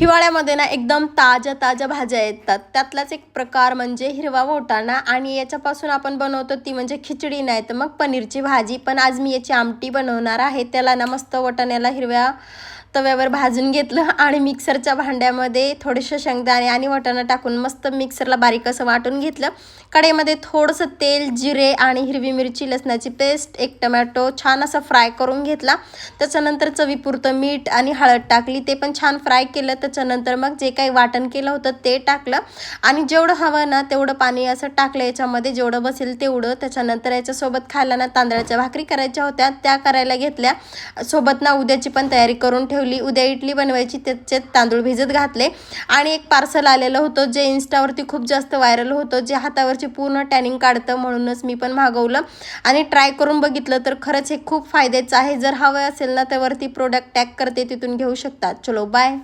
हिवाळ्यामध्ये ना एकदम ताज्या ताज्या भाज्या येतात. त्यातलाच एक प्रकार म्हणजे हिरवा वोटाणा आणि याच्यापासून आपण बनवतो ती म्हणजे खिचडी नाही तर मग पनीरची भाजी. पण आज मी याची आमटी बनवणार आहे. त्याला ना मस्त वाटाण्याला हिरव्या तव्यावर भाजून घेतलं आणि मिक्सरच्या भांड्यामध्ये थोडेसे शेंगदाणे आणि वटाणा टाकून मस्त मिक्सरला बारीक असं वाटून घेतलं. कढईमध्ये थोडंसं तेल जिरे आणि हिरवी मिरची लसणाची पेस्ट एक टमॅटो छान असं फ्राय करून घेतला. त्याच्यानंतर चवीपुरतं मीठ आणि हळद टाकली ते पण छान फ्राय केलं. त्याच्यानंतर मग जे काही वाटण केलं होतं ते टाकलं. आणि जेवढं हवं ना तेवढं पाणी असं टाकलं याच्यामध्ये जेवढं बसेल तेवढं. त्याच्यानंतर याच्यासोबत खायला ना तांदळाच्या भाकरी करायच्या होत्या त्या करायला घेतल्या. सोबत ना उद्याची पण तयारी करून ठेवली. उद्या इडली बनवायची त्याचे तांदूळ भिजत घातले. आणि एक पार्सल आलेलं होतं जे इन्स्टावरती खूप जास्त व्हायरल होतं जे हातावरची पूर्ण टॅनिंग काढतं म्हणूनच मी पण मागवलं. आणि ट्राय करून बघितलं तर खरंच हे खूप फायद्याचं आहे. जर हवं असेल ना त्यावरती प्रोडक्ट टॅग करते तिथून घेऊ शकतात चलो बाय